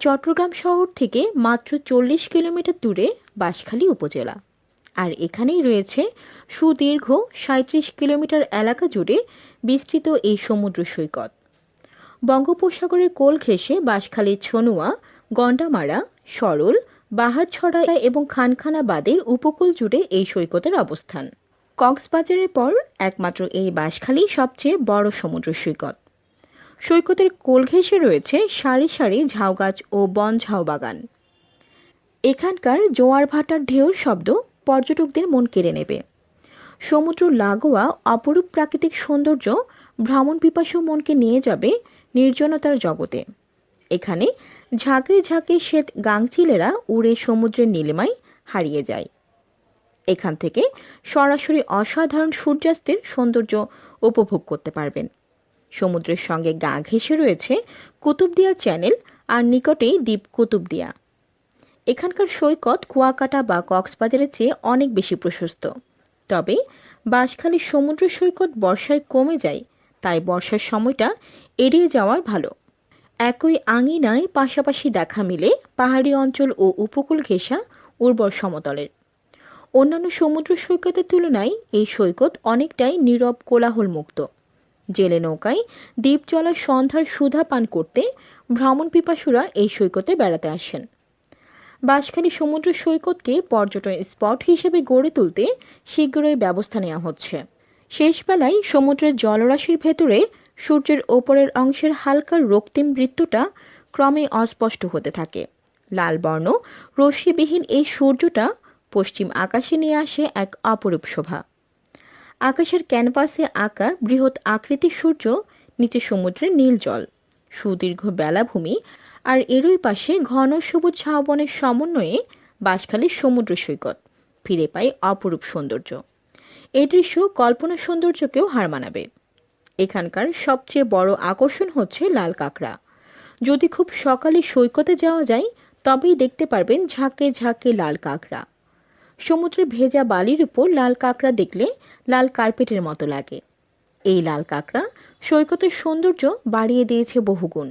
চট্টগ্রাম শহর থেকে মাত্র চল্লিশ কিলোমিটার দূরে বাঁশখালী উপজেলা। আর এখানেই রয়েছে সুদীর্ঘ সাঁত্রিশ কিলোমিটার এলাকা জুড়ে বিস্তৃত এই সমুদ্র সৈকত। বঙ্গোপসাগরের কোল ঘেঁষে বাঁশখালীর ছনুয়া, গন্ডামারা, সরল, বাহারছড়া এবং খানখানা বাদের উপকূল জুড়ে এই সৈকতের অবস্থান। কক্সবাজারের পর একমাত্র এই বাঁশখালী সবচেয়ে বড় সমুদ্র সৈকত। সৈকতের কোল ঘেঁষে রয়েছে সারি সারি ঝাউগাছ ও বন ঝাউ বাগান। এখানকার জোয়ার ভাটার ঢেউর শব্দ পর্যটকদের মন কেড়ে নেবে। সমুদ্র লাগোয়া অপরূপ প্রাকৃতিক সৌন্দর্য ভ্রমণ পিপাসু মনকে নিয়ে যাবে নির্জনতার জগতে। এখানে ঝাঁকে ঝাঁকে শ্বেত গাংচিলেরা উড়ে সমুদ্রের নীলিমায় হারিয়ে যায়। এখান থেকে সরাসরি অসাধারণ সূর্যাস্তের সৌন্দর্য উপভোগ করতে পারবেন। সমুদ্রের সঙ্গে গা ঘেঁষে রয়েছে কুতুবদিয়া চ্যানেল আর নিকটেই দ্বীপ কুতুবদিয়া। এখানকার সৈকত কুয়াকাটা বা কক্সবাজারের চেয়ে অনেক বেশি প্রশস্ত। তবে বাঁশখালী সমুদ্র সৈকত বর্ষায় কমে যায়, তাই বর্ষার সময়টা এড়িয়ে যাওয়ার ভালো। একই আঙিনায় পাশাপাশি দেখা মিলে পাহাড়ি অঞ্চল ও উপকূল ঘেঁষা উর্বর সমতলের। অন্যান্য সমুদ্র সৈকতের তুলনায় এই সৈকত অনেকটাই নীরব কোলাহল মুক্ত জেলে নৌকায় দ্বীপ চলার সন্ধ্যার সুধা পান করতে ভ্রমণ পিপাসুরা এই সৈকতে বেড়াতে আসেন। বাঁশখালী সমুদ্র সৈকতকে পর্যটন স্পট হিসেবে গড়ে তুলতে শীঘ্রই ব্যবস্থা নেওয়া হচ্ছে। শেষবেলায় সমুদ্রের জলরাশির ভেতরে সূর্যের ওপরের অংশের হালকা রক্তিম বৃত্তটা ক্রমে অস্পষ্ট হতে থাকে। লাল বর্ণ, রশ্মিবিহীন এই সূর্যটা পশ্চিম আকাশে নিয়ে আসে এক অপরূপ শোভা। আকাশের ক্যানভাসে আঁকা বৃহৎ আকৃতির সূর্য, নিচে সমুদ্রের নীল জল, সুদীর্ঘ বেলাভূমি আর এরই পাশে ঘন সবুজ ঝাউবনের সমন্বয়ে বাঁশখালীর সমুদ্র সৈকত, ফিরে পায় অপরূপ সৌন্দর্য। এই দৃশ্য কল্পনা সৌন্দর্যকেও হার মানাবে। এখানকার সবচেয়ে বড় আকর্ষণ হচ্ছে লাল কাঁকড়া। যদি খুব সকালে সৈকতে যাওয়া যায়, তবেই দেখতে পারবেন ঝাঁকে ঝাঁকে লাল কাঁকড়া। সমুদ্রের ভেজা বালির উপর লাল কাঁকড়া দেখলে লাল কার্পেটের মতো লাগে। এই লাল কাঁকড়া সৈকতের সৌন্দর্য বাড়িয়ে দিয়েছে বহুগুণ।